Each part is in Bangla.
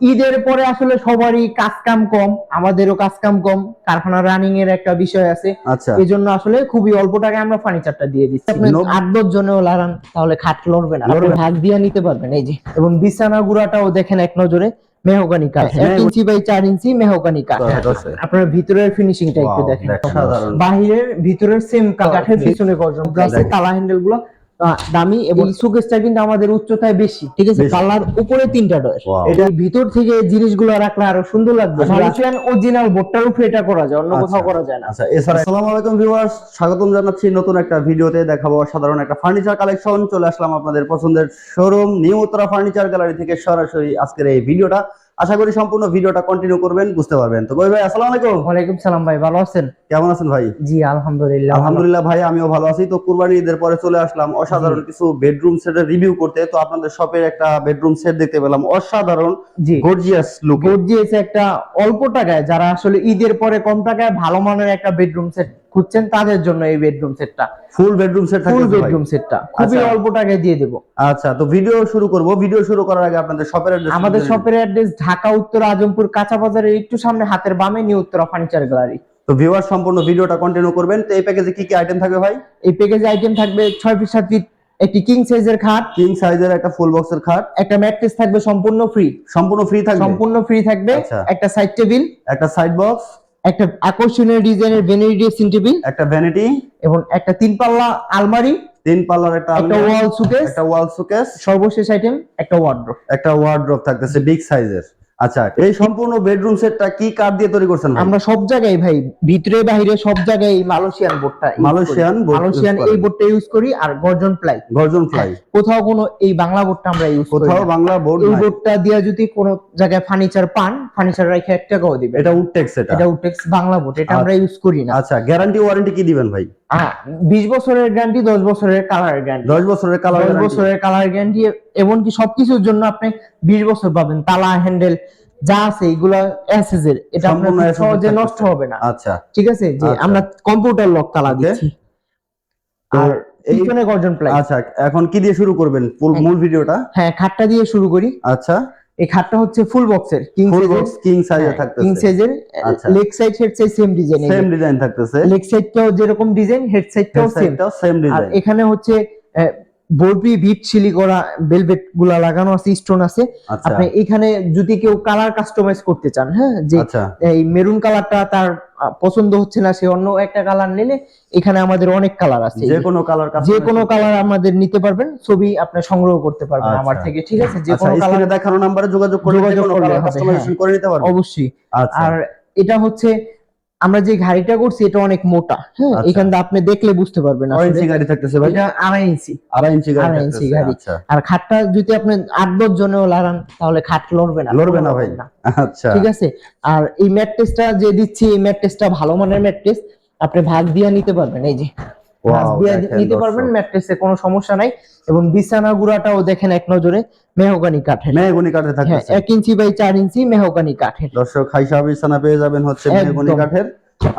ঈদের পরে আসলে সবারই কাজ কাম কম আমাদেরও কাজ কাম কম কারখানা রানিং এর একটা বিষয় আছে। আচ্ছা। এই জন্য আসলে খুবই অল্প টাকায় আমরা ফার্নিচারটা দিয়ে দিচ্ছি। আপনি আট দশ জনেও লাগান তাহলে খাট লড়বে না। আপনি ভাগ দিয়ে নিতে পারবেন এই যে। এবং বিছানা গুড়াটাও দেখেন এক নজরে মেহগানি কাঠ। হ্যাঁ, এক ইঞ্চি বাই চার ইঞ্চি মেহগানি কাঠ। আপনার ভিতরের ফিনিশিংটা একটু দেখেন। বাহিরের ভিতরের সেম কাঠের পিছনে গর্জন তালা হ্যান্ডেলগুলো দামি এবং সুকেসটা কিন্তু আমাদের উচ্চতায় বেশি ঠিক আছে। পাল্লার উপরে তিনটা ডয়ের এটা ভিতর থেকে জিনিসগুলো রাখলে আরও সুন্দর লাগবে। মালয়েশিয়ান অরিজিনাল বোর্ডটার উপরে এটা করা যায় অন্য কোথাও আচ্ছা। করা যায় না। আচ্ছা এছাড়া আসসালামু আলাইকুম ভিউয়ার্স স্বাগতম জানাচ্ছি নতুন একটা ভিডিওতে দেখাবো সাধারণ একটা ফার্নিচার কালেকশন চলে আসলাম আপনাদের পছন্দের showroom new Uttara furniture gallery থেকে সরাসরি আজকের এই ভিডিওটা। আশা করি সম্পূর্ণ ভিডিওটা কন্টিনিউ করবেন বুঝতে পারবেন। তো ভাই ভাই আসসালামু আলাইকুম। ওয়ালাইকুম সালাম ভাই ভালো আছেন? কেমন আছেন ভাই? জি আলহামদুলিল্লাহ আলহামদুলিল্লাহ ভাই আমিও ভালো আছি। তো কুরবানি ঈদের পরে চলে আসলাম। অসাধারণ কিছু বেডরুম সেটের রিভিউ করতে। তো আপনাদের শপের একটা বেডরুম সেট দেখতে পেলাম। অসাধারণ জি। গর্জিয়াস লুক গর্জিয়াস একটা অল্প টাকায় যারা আসলে ঈদের পরে কম টাকায় ভালো মানের একটা বেডরুম সেট খুঁজছেন তাদের জন্য এই বেডরুম সেটটা full bedroom set full bedroom সেটটা খুবই। অল্প টাকায় দিয়ে দেবো। আচ্ছা তো ভিডিও শুরু করব। ভিডিও শুরু করার আগে আপনাদের শপের অ্যাড্রেস আমাদের শপের অ্যাড্রেস ঢাকা উত্তর আজমপুর কাঁচা বাজারের একটু সামনে হাতের বামে নিউ উত্তরা ফার্নিচার গ্যালারি তো ভিউয়ার সম্পূর্ণ ভিডিওটা কন্টিনিউ করবেন। তো এই প্যাকেজে কি কি আইটেম থাকবে ভাই? এই প্যাকেজে আইটেম থাকবে ছয় ফিট সাত ফিট একটি কিং সাইজের খাট কিং সাইজের একটা ফুল বক্সের খাট। একটা ম্যাট্রেস থাকবে সম্পূর্ণ ফ্রি সম্পূর্ণ ফ্রি থাকবে? সম্পূর্ণ ফ্রি থাকবে। আচ্ছা। একটা সাইড টেবিল একটা সাইড বক্স একটা আকর্ষণীয় ডিজাইনের ভ্যানিটি ড্রেসিং টেবিল একটা ভ্যানিটি এবং একটা তিন পাল্লা আলমারি তিন পাল্লার একটা একটা ওয়াল সুকেস একটা ওয়াল সুকেস সর্বশেষ আইটেম একটা ওয়ার্ড্রপ একটা ওয়ার্ড্রপ থাকতেছে বিগ সাইজের আচ্ছা এই সম্পূর্ণ বেডরুম সেটটা কি কাঠ দিয়ে তৈরি করছেন আমরা সব জায়গায় ভাই ভিতরে বাইরে সব জায়গায় এই মালয়েশিয়ান বোর্ডটা মালয়েশিয়ান মালয়েশিয়ান এই বোর্ডটা ইউজ করি আর গর্জন প্লাই। গর্জন ফ্লাই কোথাও কোনো এই বাংলা বোর্ডটা আমরা ইউজ করি কোথাও বাংলা বোর্ড এই বোর্ডটা দিয়ে যদি কোনো জায়গায় ফার্নিচার পান ফার্নিচার রেখে এক টাকাও দিবে এটা উডটেক্স এটা এটা উটেক্স বাংলা বোর্ড এটা আমরা ইউজ করি না। আচ্ছা গ্যারান্টি ওয়ারেন্টি কি দিবেন ভাই? বিশ বছরের গ্যারান্টি দশ বছরের কালার গ্যারান্টি দশ বছরের কালার দশ বছরের কালার গ্যারান্টি এমনকি সবকিছুর জন্য আপনি বিশ বছর পাবেন। তালা হ্যান্ডেল যা আছে এগুলা অ্যাসেজের এটা আপনার সহজে নষ্ট হবে না। আচ্ছা। ঠিক আছে? যে আচ্ছা। আমরা কম্পিউটার লক তালা দিচ্ছি। আর এইখানে গর্জন প্লাই আচ্ছা এখন কি দিয়ে শুরু করবেন? হ্যাঁ। মূল ভিডিওটা? হ্যাঁ খাটটা দিয়ে শুরু করি। আচ্ছা। এই খাটটা হচ্ছে ফুল বক্সের কিং ফুল বক্স কিং সাইজে থাকতেছে। কিং সাইজের। Leg side head side same design same design থাকতেছে। লেগ সাইডটাও যেরকম ডিজাইন হেড সাইডটাও সেম সেম আর ডিজাইন এখানে হচ্ছে বরবি বিট সিলি করা ভেলভেটগুলা লাগানো আছে স্টোন আছে। আচ্ছা। আপনি এখানে যদি কেউ কালার কাস্টমাইজ করতে চান হ্যাঁ? যে আচ্ছা। এই মেরুন কালারটা তার পছন্দ হচ্ছে না সে অন্য একটা কালার নিলে এখানে আমাদের অনেক কালার আছে। যে কোনো কালার যে কোনো কালার আমাদের নিতে পারবেন ছবি আপনি সংগ্রহ করতে পারবেন আচ্ছা। আমার থেকে ঠিক আছে? যে আচ্ছা কোনো কালার দেখানো নম্বরে যোগাযোগ করে যোগাযোগ হবে, কাস্টমাইজেশন করে নিতে পারবেন। অবশ্যই। আচ্ছা। আর এটা হচ্ছে আমরা যে গাড়িটা করছি এটা অনেক মোটা। হ্যাঁ। এখান থেকে আপনি দেখলে বুঝতে পারবেন ইঞ্চি গাড়ি থাকতেছে ভাই আড়াই ইঞ্চি। আড়াই ইঞ্চি গাড়ি আড়াই ইঞ্চি গাড়ি। আচ্ছা। আর খাটটা যদি আপনি আট দশ জনেও লাগান তাহলে খাট লড়বে না। লড়বে না ভাই। আচ্ছা। ঠিক আছে? আর এই ম্যাট্রেসটা যে দিচ্ছি এই ম্যাট্রেসটা ভালো মানের ম্যাট্রেস আপনি ভাগ দিয়ে নিতে পারবেন এই যে। নিতে পারবেন ম্যাট্রেসে কোনো সমস্যা নাই এবং বিছানা গুড়াটাও দেখেন এক নজরে মেহগানি কাঠের। মেহগনি কাঠে হ্যাঁ থাকতেছে এক ইঞ্চি বাই চার ইঞ্চি মেহগানি কাঠের। দর্শক হাইসা বিছানা পেয়ে যাবেন হচ্ছে। মেহগনি কাঠের।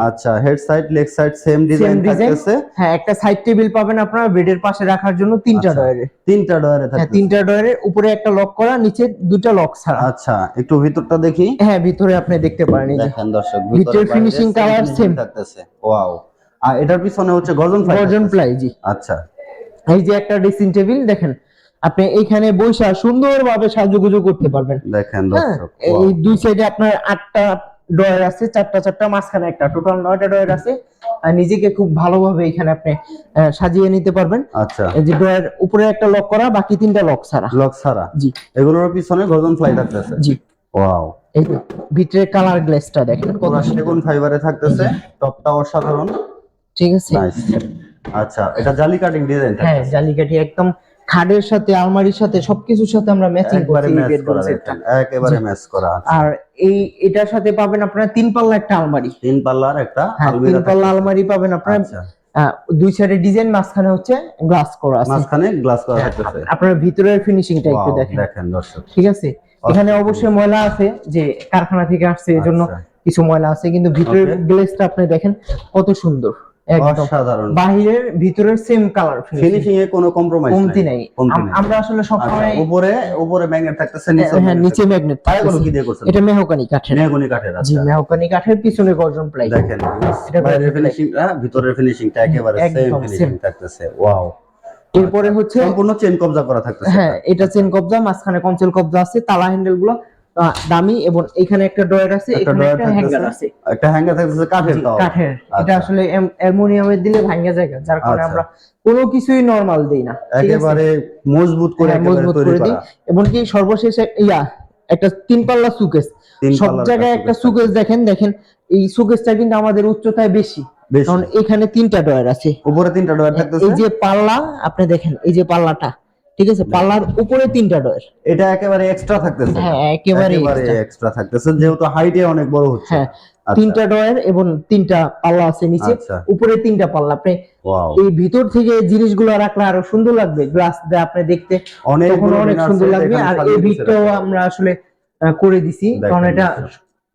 আচ্ছা head side leg side same design থাকতেছে। হ্যাঁ একটা সাইড টেবিল পাবেন আপনার বেডের পাশে রাখার জন্য তিনটা আচ্ছা, ডয়ারে তিনটা ডয়ারে হ্যাঁ তিনটা ডয়ারের উপরে একটা লক করা নিচে দুটা লক ছাড়া। আচ্ছা একটু ভিতরটা দেখি। হ্যাঁ ভিতরে আপনি দেখতে পারেন দেখেন দর্শক ভিতরের finishing color same। থাকতেছে। ওয়াও আর এটার পিছনে হচ্ছে গর্জন ফ্লাই গর্জন প্লাই জি। আচ্ছা। এই যে একটা ড্রেসিং টেবিল দেখেন আপনি এইখানে বসে সুন্দরভাবে সাজুগুজু করতে পারবেন। দেখেন হ্যাঁ দর্শক এই দুই সাইডে আপনার আটটা ডয়ার আছে চারটা চারটা মাঝখানে একটা। টোটাল নয়টা ডয়ার আছে। আর নিজেকে খুব ভালোভাবে এখানে আপনি সাজিয়ে নিতে পারবেন। আচ্ছা। এই যে ডয়ার উপরে একটা লক করা বাকি তিনটা লক ছাড়া। লক ছাড়া? জি। এগুলোর পিছনে গর্জন ফ্লাই থাকতেছে জি। ওয়াও এই ভিতরে কালার গ্লেসটা দেখেন। কত সেগুন ফাইবারে থাকতেছে। টপটা অসাধারণ। ঠিক আছে? আচ্ছা এটা জালি কাটিং ডিজাইন হ্যাঁ থাকতেছে জালিকাঠি একদম খাটের সাথে আলমারির সাথে সবকিছুর সাথে আমরা ম্যাচিং করছি বেডরুম সেটটা একেবারে ম্যাচ করা আছে। আর এই এটার সাথে পাবেন আপনারা তিন পাল্লা একটা আলমারি। তিন পাল্লার একটা হ্যাঁ তিন পাল্লা আলমারি পাবেন আপনারা। আচ্ছা। দুই সাইডে ডিজাইন মাঝখানে হচ্ছে গ্লাস করা আছে। মাঝখানে গ্লাস করা থাকতেছে। আপনার ভিতরের ফিনিশিংটা একটু দেখেন। দেখেন দর্শক। ঠিক আছে? এখানে অবশ্যই ময়লা আছে যে কারখানা থেকে আসছে এই জন্য আচ্ছা। কিছু ময়লা আছে কিন্তু ভিতরের গ্লেসটা আপনি দেখেন কত সুন্দর। অসাধারণ। বাহিরের ভিতরের সেম কালার ফিনিশিং এ কোনো কম্প্রোমাইজ কমতি নাই। আমরা আসলে সবসময় আচ্ছা, উপরে উপরে ম্যাগনেট থাকতেছে নিচে হ্যাঁ নিচে ম্যাগনেট কি দিয়ে করছেন? এটা মেহকানি কাঠের। মেহগনি কাঠের জি আচ্ছা। মেহকানি কাঠের পিছনে গর্জন প্লাই দেখেন এটা বাইরের ফিনিশিং ভিতরের ফিনিশিংটা একেবারে সেম ফিনিশিং থাকতেছে। ওয়াও এরপরে হচ্ছে সম্পূর্ণ চেন কবজা করা থাকতেছে হ্যাঁ এটা। চেন কবজা মাঝখানে কনসেল কবজা আছে তালা হ্যান্ডেলগুলো দামি এবং এখানে একটা ড্রয়ার আছে এখানে একটা হ্যাঙ্গার আছে। একটা হ্যাঙ্গার থাকতেছে কাঠের তাও। কাঠের। এটা আচ্ছা। আসলে অ্যালুমিনিয়ামের দিলে ভাঙা যায় যার কারণে আচ্ছা। আমরা কোনো কিছুই নরমাল দেই না। একেবারে মজবুত করে হ্যাঁ, মজবুত করে দিই। এবং কি সর্বশেষ ইয়া একটা তিন পাল্লা সুকেস সব জায়গায় একটা সুকেস দেখেন দেখেন এই সুকেসটা কিন্তু আমাদের উচ্চতায় বেশি। বেশি। কারণ এখানে তিনটা ডয়ার আছে। উপরে তিনটা ডয়ার থাকতেছে? এই যে পাল্লা আপনি দেখেন এই যে পাল্লাটা। ঠিক আছে পাল্লার উপরে তিনটা ডয়ার এটা একেবারে এক্সট্রা থাকতেছে। হ্যাঁ একেবারে এক্সট্রা থাকতেছে যেহেতু হাইটে অনেক বড় হচ্ছে। হ্যাঁ আচ্ছা। তিনটা ডয়ার এবং তিনটা পাল্লা আছে নিচে আচ্ছা। উপরে তিনটা পাল্লা। আপনি এই ভিতর থেকে জিনিসগুলো রাখলে আরও সুন্দর লাগবে গ্লাস দিয়ে আপনি দেখতে অনেক অনেক সুন্দর লাগবে। আর এই ভিতটাও আমরা আসলে করে দিছি কারণ এটা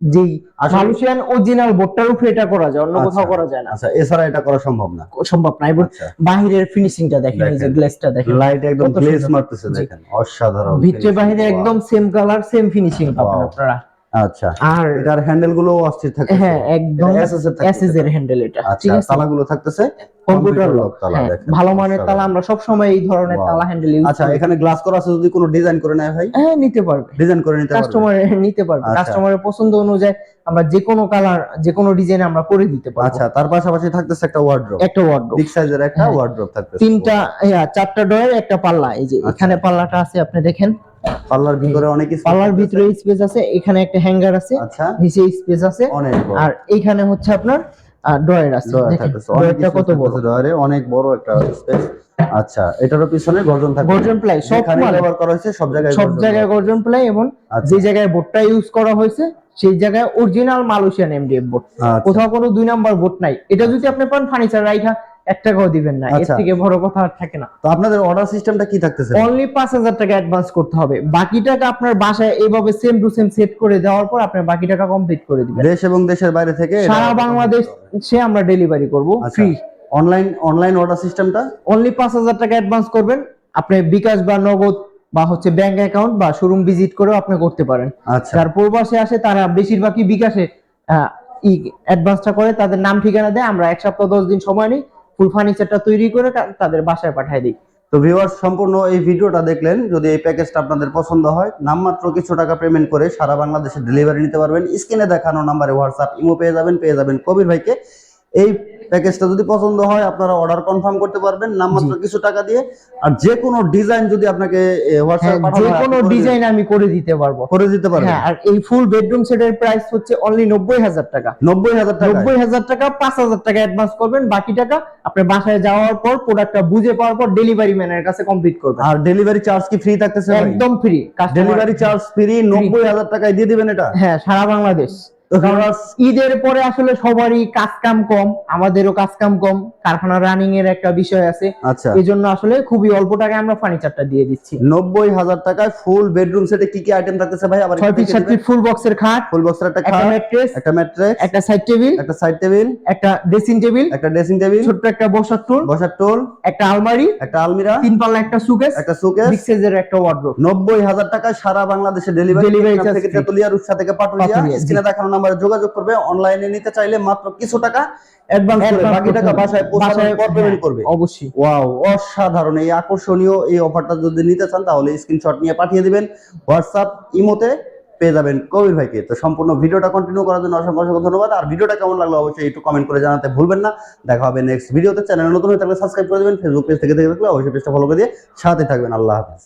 যেই আসলে- মালয়েশিয়ান অরিজিনাল বোর্ডটার উপরে এটা করা যায় অন্য কোথাও আচ্ছা। করা যায় না। আচ্ছা এছাড়া এটা করা সম্ভব না? সম্ভব না এবং আচ্ছা। বাহিরের ফিনিশিংটা দেখেন এই যে। গ্লাসটা দেখেন। লাইট একদম গ্লেজ মারতেছে দেখেন অসাধারণ ভিতরে বাহিরে একদম সেম কালার সেম ফিনিশিং পাবেন আপনারা। আচ্ছা। আর এটার হ্যান্ডেলগুলো অস্থির থাকতেছে। হ্যাঁ একদম এটা SS এর থাকতেছে। এসএস এর হ্যান্ডেল এটা ঠিক আছে? তালাগুলো থাকতেছে? কম্পিউটার লক তালা, দেখেন। ভালো মানের তালা আমরা সব সময় এই ধরনের তালা হ্যান্ডেল ইউজ আচ্ছা এখানে গ্লাস করা আছে যদি কোনো ডিজাইন করে নেয় ভাই? হ্যাঁ নিতে পারবে। ডিজাইন করে নিতে পারবে? কাস্টমার নিতে পারবে। আচ্ছা। কাস্টমারের পছন্দ অনুযায়ী আমরা যে কোনো কালার যে কোনো ডিজাইন আমরা করে দিতে পারব। আচ্ছা তার পাশাপাশি থাকতেছে একটা একটা ওয়ার্ডরোব বিগ সাইজের একটা হ্যাঁ। থাকতেছে। তিনটা ইয়া, চারটা ডয়ার একটা পাল্লা। এই যে আচ্ছা। এখানে পাল্লাটা আছে আপনি দেখেন। পাল্লার ভিতরে অনেক থাকতেছে। ভিতরে স্পেস আছে এখানে একটা হ্যাঙ্গার আছে আচ্ছা। নিচে স্পেস আছে অনেক আর এইখানে হচ্ছে আপনার ড্রয়ার আছে অনেক ড্রয়ারটা কত বড়? ডয়ারে অনেক বড় একটা স্পেস আচ্ছা এটারও পিছনে গর্জন প্লাই সব ব্যবহার করা হয়েছে সব জায়গায় সব জায়গায় গর্জন প্লাই এবং আচ্ছা। যে জায়গায় বোর্ডটা ইউজ করা হয়েছে সেই জায়গায় অরিজিনাল মালয়েশিয়ান এমডিএফ বোর্ড। কোথাও কোনো দুই নাম্বার বোর্ড নাই। এটা যদি আপনি পান ফার্নিচার রাইখা এক টাকাও দিবেন না। এর আচ্ছা। থেকে বড় কথা আর থাকে না। তো আপনাদের অর্ডার সিস্টেমটা কি থাকতেছে? অনলি পাঁচ হাজার টাকা অ্যাডভান্স করতে হবে। বাকি টাকা আপনার বাসায় এইভাবে সেম টু সেম সেট করে দেওয়ার পর বাকি টাকা কমপ্লিট করে দিবেন। দেশ এবং দেশের বাইরে থেকে সারা বাংলাদেশ সে আমরা ডেলিভারি করব। ফ্রি অনলাইন অনলাইন অর্ডার সিস্টেমটা অনলি পাঁচ হাজার টাকা অ্যাডভান্স করবেন। আপনি বিকাশ বা নগদ বা হচ্ছে ব্যাংক অ্যাকাউন্ট বা শোরুম ভিজিট করেও আপনি করতে পারেন। আচ্ছা। যার প্রবাসে আসে তারা বেশিরভাগই বিকাশে অ্যাডভান্সটা করে তাদের নাম ঠিকানা দেয়। আমরা এক সপ্তাহ দশ দিন সময় নিই। ফুল ফার্নিচারটা তৈরি করে তাদের বাসায় পাঠিয়ে দিই। তো ভিউয়ার্স সম্পূর্ণ এই ভিডিওটা দেখলেন। যদি এই প্যাকেজটা আপনাদের পছন্দ হয়, নামমাত্র কিছু টাকা পেমেন্ট করে সারা বাংলাদেশে ডেলিভারি নিতে পারবেন। স্ক্রিনে দেখানো নাম্বারে হোয়াটসঅ্যাপ ইমো পেয়ে যাবেন পেয়ে যাবেন কবির ভাইকে। এই প্যাকেজটা যদি পছন্দ হয় আপনারা অর্ডার কনফার্ম করতে পারবেন। নামমাত্র কিছু টাকা দিয়ে। আর যে কোনো ডিজাইন যদি আপনাকে হ্যাঁ, হোয়াটসঅ্যাপ যে কোনো ডিজাইন আমি করে দিতে পারব। করে দিতে পারব হ্যাঁ আর এই ফুল বেডরুম সেটের প্রাইস হচ্ছে অনলি নব্বই হাজার টাকা। নব্বই হাজার টাকা নব্বই হাজার টাকা পাঁচ হাজার টাকা অ্যাডভান্স করবেন। বাকি টাকা আপনার বাসায় যাওয়ার পর প্রোডাক্টটা বুঝে পাওয়ার পর ডেলিভারি ম্যানের কাছে কমপ্লিট করবেন। আর ডেলিভারি চার্জ কি ফ্রি থাকতেছে একদম ফ্রি ডেলিভারি চার্জ ফ্রি নব্বই হাজার টাকায় দিয়ে দিবেন এটা? হ্যাঁ সারা বাংলাদেশ। ঈদের পরে আসলে সবারই কাজ কাম কম আমাদেরও কাজ কাম কম কারখানা রানিং এর একটা বিষয় আছে। আচ্ছা। এই জন্য আসলে খুবই অল্প টাকায় আমরা ফার্নিচারটা দিয়ে দিচ্ছি। নব্বই হাজার টাকায় ফুল বেডরুম সেটে কি কি আইটেম থাকতেছে ভাই? আবার ছয় ফিট সাত ফিট ফুল বক্সের খাট ফুল বক্সের একটা একটা খাট ম্যাট্রেস একটা ম্যাট্রেস একটা সাইড টেবিল একটা সাইড টেবিল একটা ড্রেসিং টেবিল একটা ড্রেসিং টেবিল ছোট্ট একটা বসার টুল বসার টোল একটা আলমারি একটা আলমিরা তিন পাল্লা একটা সুকেস একটা সুকেস বিগ সাইজের একটা ওয়ার্ড্রোব নব্বই হাজার টাকায় সারা বাংলাদেশে ডেলিভারি charge থেকে। তেতুলিয়া রূপসা থেকে পাটুলিয়া, স্ক্রিনে দেখানো নাম্বারে যোগাযোগ করবে অনলাইনে নিতে চাইলে মাত্র কিছু টাকা অ্যাডভান্স করে বাকি টাকা বাসায় পৌঁছানোর পর পেমেন্ট হ্যাঁ, করবে। অবশ্যই। ওয়াও অসাধারণ। এই আকর্ষণীয় এই অফারটা যদি নিতে চান তাহলে স্ক্রিনশট নিয়ে পাঠিয়ে দিবেন। হোয়াটসঅ্যাপ ইমোতে পেয়ে যাবেন কবির ভাইকে। তো সম্পূর্ণ ভিডিওটা কন্টিনিউ করার জন্য অসংখ্য অসংখ্য ধন্যবাদ। আর ভিডিওটা কেমন লাগল অবশ্যই একটু কমেন্ট করে জানাতে ভুলবেন না। দেখা হবে নেক্সট ভিডিওতে চ্যানেল নতুন হয়ে থাকলে সাবস্ক্রাইব করে দেবেন। ফেসবুক পেজ থেকে দেখে থাকলে অবশ্যই পেজটা ফলো করে দিয়ে সাথে থাকবেন। আল্লাহ হাফেজ।